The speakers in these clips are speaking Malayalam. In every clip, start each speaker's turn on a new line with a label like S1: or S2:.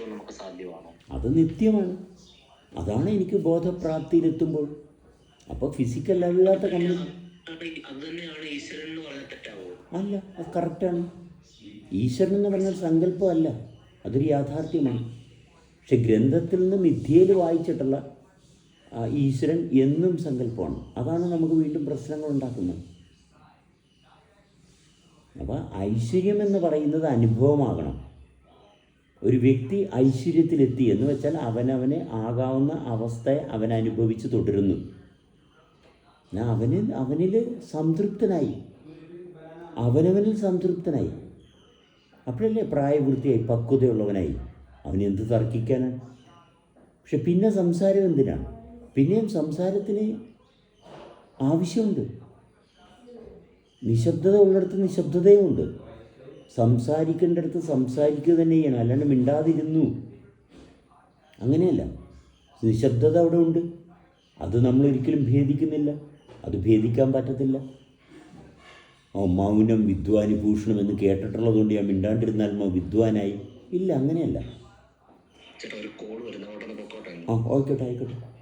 S1: നമുക്ക് സാധ്യമാണോ?
S2: അത് നിത്യമാണ്. അതാണ് എനിക്ക് ബോധപ്രാപ്തിയിലെത്തുമ്പോൾ. അപ്പോൾ ഫിസിക്കൽ അല്ലാത്ത അല്ല അത് കറക്റ്റാണ് ഈശ്വരൻ എന്ന് പറഞ്ഞാൽ സങ്കല്പമല്ല അതൊരു യാഥാർത്ഥ്യമാണ്. പക്ഷെ ഗ്രന്ഥത്തിൽ നിന്ന് മിഥ്യയിൽ വായിച്ചിട്ടുള്ള ഈശ്വരൻ എന്നും സങ്കല്പമാണ്. അതാണ് നമുക്ക് വീണ്ടും പ്രശ്നങ്ങൾ ഉണ്ടാക്കുന്നത്. അപ്പോൾ ഐശ്വര്യം എന്ന് പറയുന്നത് അനുഭവമാകണം. ഒരു വ്യക്തി ഐശ്വര്യത്തിലെത്തി എന്ന് വെച്ചാൽ അവനവനെ ആകാവുന്ന അവസ്ഥയെ അവൻ അനുഭവിച്ച് തുടരുന്നു അവന് അവനിൽ സംതൃപ്തനായി. അവനവനിൽ സംതൃപ്തനായി. അപ്പോഴല്ലേ പ്രായപൂർത്തിയായി പക്വതയുള്ളവനായി. അവൻ എന്ത് തർക്കിക്കാനാണ് പക്ഷെ പിന്നെ സംസാരം എന്തിനാണ്? പിന്നെയും സംസാരത്തിന് ആവശ്യമുണ്ട്. നിശബ്ദത ഉള്ളിടത്ത് നിശബ്ദതയുമുണ്ട്. സംസാരിക്കേണ്ടടുത്ത് സംസാരിക്കുക തന്നെ ചെയ്യണം അല്ലാണ്ട് മിണ്ടാതിരുന്നു. അങ്ങനെയല്ല. നിശബ്ദത അവിടെ ഉണ്ട്. അത് നമ്മൾ ഒരിക്കലും ഭേദിക്കുന്നില്ല. അത് ഭേദിക്കാൻ പറ്റത്തില്ല. ഓ മൗനം വിദ്വാനി ഭൂഷണം എന്ന് കേട്ടിട്ടുള്ളതുകൊണ്ട് ഞാൻ മിണ്ടാണ്ടിരുന്നാൽ മോ വിദ്വാനായി. ഇല്ല അങ്ങനെയല്ല. ആ ആയിക്കോട്ടെ ആയിക്കോട്ടെ.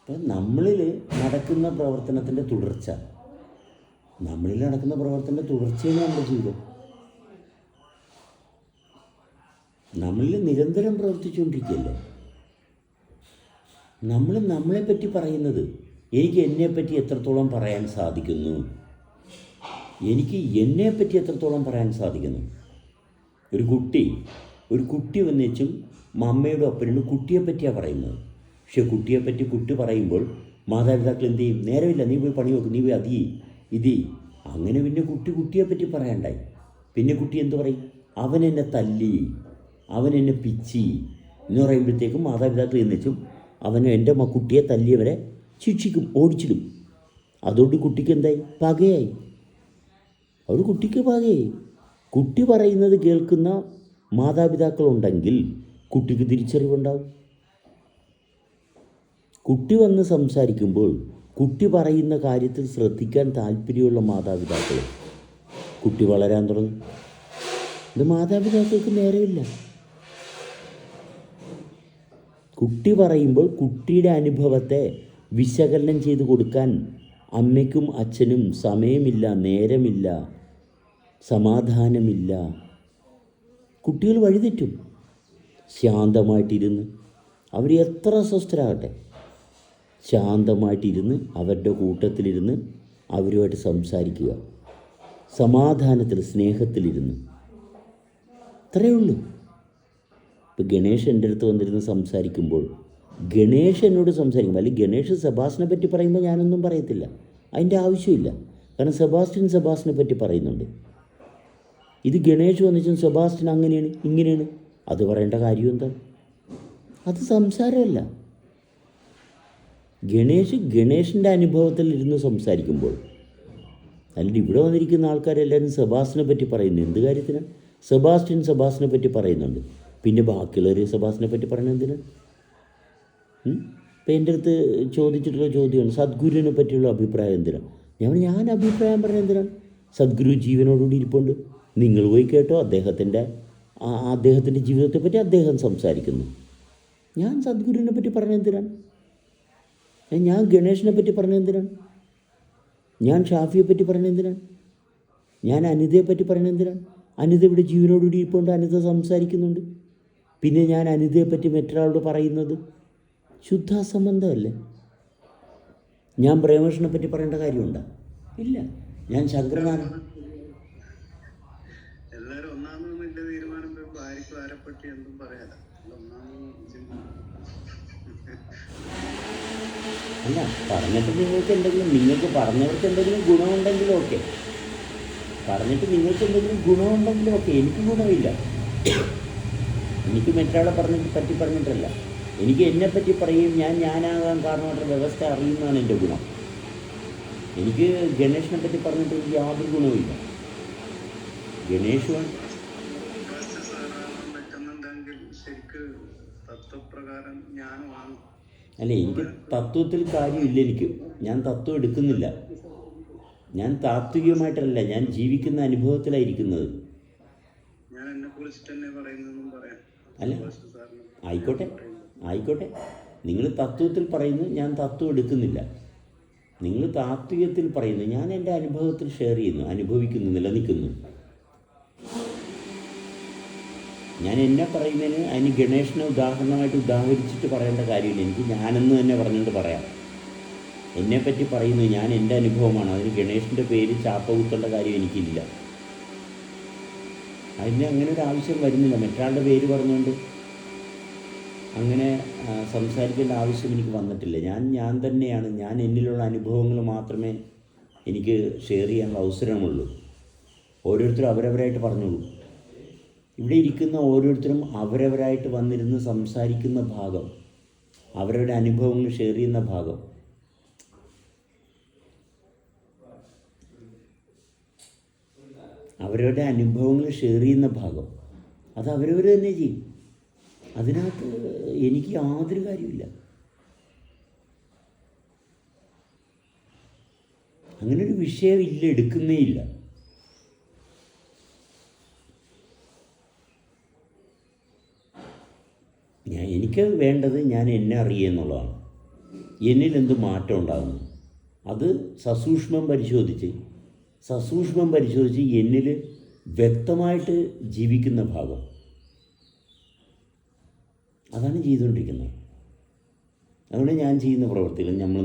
S2: അപ്പം നമ്മളിൽ നടക്കുന്ന പ്രവർത്തനത്തിന്റെ തുടർച്ച നമ്മളിൽ നടക്കുന്ന പ്രവർത്തനത്തിന്റെ തുടർച്ചയാണ് നമ്മുടെ ജീവിതം. നമ്മളിൽ നിരന്തരം പ്രവർത്തിച്ചുകൊണ്ടിരിക്കുകയല്ലേ? നമ്മൾ നമ്മളെപ്പറ്റി പറയുന്നത് എനിക്ക് എന്നെ പറ്റി എത്രത്തോളം പറയാൻ സാധിക്കുന്നു? എനിക്ക് എന്നെ പറ്റി എത്രത്തോളം പറയാൻ സാധിക്കുന്നു? ഒരു കുട്ടി ഒരു കുട്ടി വന്നേച്ചും മമ്മയുടെ ഒപ്പനോട് കുട്ടിയെ പറ്റിയാണ് പറയുന്നത്. പക്ഷെ കുട്ടിയെപ്പറ്റി കുട്ടി പറയുമ്പോൾ മാതാപിതാക്കൾ എന്ത് ചെയ്യും? നേരമില്ല നീ പോയി പണി നോക്കും നീ പോയി അതി ഇതി അങ്ങനെ പിന്നെ കുട്ടി കുട്ടിയെ കുട്ടിയെപ്പറ്റി പറയണ്ടായി. പിന്നെ കുട്ടി എന്തു പറയും? അവൻ എന്നെ തല്ലി അവൻ എന്നെ പിച്ചി എന്ന് പറയുമ്പോഴത്തേക്കും മാതാപിതാക്കൾ എന്നുവെച്ചും അവന് എന്റെ കുട്ടിയെ തല്ലിയവരെ ശിക്ഷിക്കും ഓടിച്ചിടും. അതുകൊണ്ട് കുട്ടിക്ക് എന്തായി? പകയായി. അത് കുട്ടിക്ക് പകയായി. കുട്ടി പറയുന്നത് കേൾക്കുന്ന മാതാപിതാക്കളുണ്ടെങ്കിൽ കുട്ടിക്ക് തിരിച്ചറിവുണ്ടാവും. കുട്ടി വന്ന് സംസാരിക്കുമ്പോൾ കുട്ടി പറയുന്ന കാര്യത്തിൽ ശ്രദ്ധിക്കാൻ താല്പര്യമുള്ള മാതാപിതാക്കൾ കുട്ടി വളരാൻ തുടങ്ങും. ഇത് മാതാപിതാക്കൾക്ക് നേരെയില്ല. കുട്ടി പറയുമ്പോൾ കുട്ടിയുടെ അനുഭവത്തെ വിശകലനം ചെയ്ത് കൊടുക്കാൻ അമ്മയ്ക്കും അച്ഛനും സമയമില്ല നേരമില്ല സമാധാനമില്ല. കുട്ടികൾ വഴിതെറ്റും. ശാന്തമായിട്ടിരുന്ന് അവർ എത്ര അസ്വസ്ഥരാകട്ടെ? ശാന്തമായിട്ടിരുന്ന് അവരുടെ കൂട്ടത്തിലിരുന്ന് അവരുമായിട്ട് സംസാരിക്കുക. സമാധാനത്തിൽ സ്നേഹത്തിലിരുന്ന്. അത്രയേ ഉള്ളൂ. ഇപ്പോൾ ഗണേഷ് എന്റെ അടുത്ത് വന്നിരുന്ന് സംസാരിക്കുമ്പോൾ ഗണേഷ് എന്നോട് സംസാരിക്കുമ്പോൾ അല്ലെങ്കിൽ ഗണേഷ് സെബാസിനെ പറ്റി പറയുമ്പോൾ ഞാനൊന്നും പറയത്തില്ല. അതിന്റെ ആവശ്യമില്ല. കാരണം സെബാസ്റ്റിൻ സെബാസിനെ പറ്റി പറയുന്നുണ്ട്. ഇത് ഗണേഷ് വന്നിച്ചും സെബാസ്റ്റിൻ അങ്ങനെയാണ് ഇങ്ങനെയാണ്. അത് പറയേണ്ട കാര്യം എന്താ അത് സംസാരമല്ല. ഗണേഷ് ഗണേഷിന്റെ അനുഭവത്തിൽ ഇരുന്ന് സംസാരിക്കുമ്പോൾ അല്ലാണ്ട് ഇവിടെ വന്നിരിക്കുന്ന ആൾക്കാരെല്ലാവരും സെബാസിനെ പറ്റി പറയുന്നു. എന്ത് കാര്യത്തിനാണ് സെബാസ്റ്റ്യൻ സെബാസിനെ പറ്റി പറയുന്നുണ്ട്. പിന്നെ ബാക്കിയുള്ളവർ സെബാസിനെ പറ്റി പറയുന്നത് എന്തിനാണ് ഇപ്പം എന്റെ അടുത്ത് ചോദിച്ചിട്ടുള്ള ചോദ്യമാണ് സദ്ഗുരുവിനെ പറ്റിയുള്ള അഭിപ്രായം എന്തിനാണ് ഞാൻ ഞാൻ അഭിപ്രായം പറഞ്ഞ എന്തിനാണ് സദ്ഗുരു ജീവനോടുകൂടി ഇരിപ്പുണ്ട്. നിങ്ങൾ പോയി കേട്ടോ അദ്ദേഹത്തിന്റെ ആ- അദ്ദേഹത്തിന്റെ ജീവിതത്തെ പറ്റി അദ്ദേഹം സംസാരിക്കുന്നു. ഞാൻ സദ്ഗുരുവിനെ പറ്റി പറഞ്ഞ എന്തിനാണ് ഞാൻ ഗണേഷിനെ പറ്റി പറഞ്ഞ എന്തിനാണ്? ഞാൻ ഷാഫിയെ പറ്റി പറഞ്ഞ എന്തിനാണ്? ഞാൻ അനിതയെ പറ്റി പറഞ്ഞ എന്തിനാണ്? അനിത ഇവിടെ ജീവനോടുകൂടി ഇരിപ്പുണ്ട് അനിത സംസാരിക്കുന്നുണ്ട്. പിന്നെ ഞാൻ അനിതയെ പറ്റി മറ്റൊരാളോട് പറയുന്നത് ശുദ്ധാസംബന്ധമല്ലേ? ഞാൻ പ്രേമകൃഷ്ണനെ പറ്റി പറയേണ്ട കാര്യമുണ്ടോ? ഇല്ല. ഞാൻ
S3: ശങ്കരനാണ്. ഒന്നാമത്
S2: അല്ല പറഞ്ഞിട്ട് നിങ്ങൾക്ക് എന്തെങ്കിലും നിങ്ങൾക്ക് പറഞ്ഞവർക്ക് എന്തെങ്കിലും ഗുണമുണ്ടെങ്കിലും ഓക്കെ. പറഞ്ഞിട്ട് നിങ്ങൾക്ക് എന്തെങ്കിലും ഗുണമുണ്ടെങ്കിലും ഓക്കെ എനിക്ക് ഗുണമില്ല. എനിക്ക് മറ്റൊരാളെ പറഞ്ഞിട്ട് പറ്റി പറഞ്ഞിട്ടല്ല. എനിക്ക് എന്നെ പറ്റി പറയും ഞാൻ ഞാനാകാൻ കാരണമായിട്ടുള്ള വ്യവസ്ഥ അറിയുന്നതാണ് എന്റെ ഗുണം. എനിക്ക് ഗണേഷിനെ പറ്റി പറഞ്ഞിട്ട് എനിക്ക് യാതൊരു ഗുണവുമില്ല ഗണേഷ്
S3: ശരിക്ക് തത്വപ്രകാരം ജ്ഞാനമാണ്
S2: അല്ല എനിക്ക് തത്വത്തിൽ കാര്യമില്ല എനിക്ക്. ഞാൻ തത്വം എടുക്കുന്നില്ല. ഞാൻ താത്വികമായിട്ടല്ല ഞാൻ ജീവിക്കുന്ന അനുഭവത്തിലായിരിക്കുന്നത്. അല്ല. ആയിക്കോട്ടെ ആയിക്കോട്ടെ. നിങ്ങൾ തത്വത്തിൽ പറയുന്നു ഞാൻ തത്വം എടുക്കുന്നില്ല. നിങ്ങൾ താത്വികത്തിൽ പറയുന്നു ഞാൻ എന്റെ അനുഭവത്തിൽ ഷെയർ ചെയ്യുന്നു അനുഭവിക്കുന്നു നിലനിൽക്കുന്നു. ഞാൻ എന്നെ പറയുന്നതിന് അതിന് ഗണേഷിനെ ഉദാഹരണമായിട്ട് ഉദാഹരിച്ചിട്ട് പറയേണ്ട കാര്യമില്ല. എനിക്ക് ഞാനെന്ന് തന്നെ പറഞ്ഞുകൊണ്ട് പറയാം. എന്നെപ്പറ്റി പറയുന്നത് ഞാൻ എന്റെ അനുഭവമാണ്. അതിന് ഗണേഷിന്റെ പേര് ചാപ്പ കുത്തേണ്ട കാര്യം എനിക്കില്ല. അതിന് അങ്ങനെ ഒരു ആവശ്യം വരുന്നില്ല. മറ്റൊരാളുടെ പേര് പറഞ്ഞുകൊണ്ട് അങ്ങനെ സംസാരിക്കേണ്ട ആവശ്യം എനിക്ക് വന്നിട്ടില്ല. ഞാൻ ഞാൻ തന്നെയാണ്. ഞാൻ എന്നിലുള്ള അനുഭവങ്ങൾ മാത്രമേ എനിക്ക് ഷെയർ ചെയ്യാനുള്ള അവസരമുള്ളൂ. ഓരോരുത്തരും അവരവരായിട്ട് പറഞ്ഞോളൂ. ഇവിടെ ഇരിക്കുന്ന ഓരോരുത്തരും അവരവരായിട്ട് വന്നിരുന്ന് സംസാരിക്കുന്ന ഭാഗം അവരവരുടെ അനുഭവങ്ങൾ ഷെയർ ചെയ്യുന്ന ഭാഗം. അവരവരുടെ അനുഭവങ്ങൾ ഷെയർ ചെയ്യുന്ന ഭാഗം. അത് അവരവർ തന്നെ ചെയ്യും. അതിനകത്ത് എനിക്ക് യാതൊരു കാര്യമില്ല അങ്ങനെ ഒരു വിഷയം ഇല്ല എടുക്കുന്നേ ഇല്ല. ഞാൻ എനിക്ക് വേണ്ടത് ഞാൻ എന്നെ അറിയുക എന്നുള്ളതാണ്. എന്നിൽ എന്ത് മാറ്റം ഉണ്ടാകുന്നു? അത് സസൂക്ഷ്മം പരിശോധിച്ച് സസൂക്ഷ്മം പരിശോധിച്ച് എന്നിൽ വ്യക്തമായിട്ട് ജീവിക്കുന്ന ഭാഗം അതാണ് ചെയ്തുകൊണ്ടിരിക്കുന്നത്. അതുകൊണ്ട് ഞാൻ ചെയ്യുന്ന പ്രവൃത്തികൾ നമ്മൾ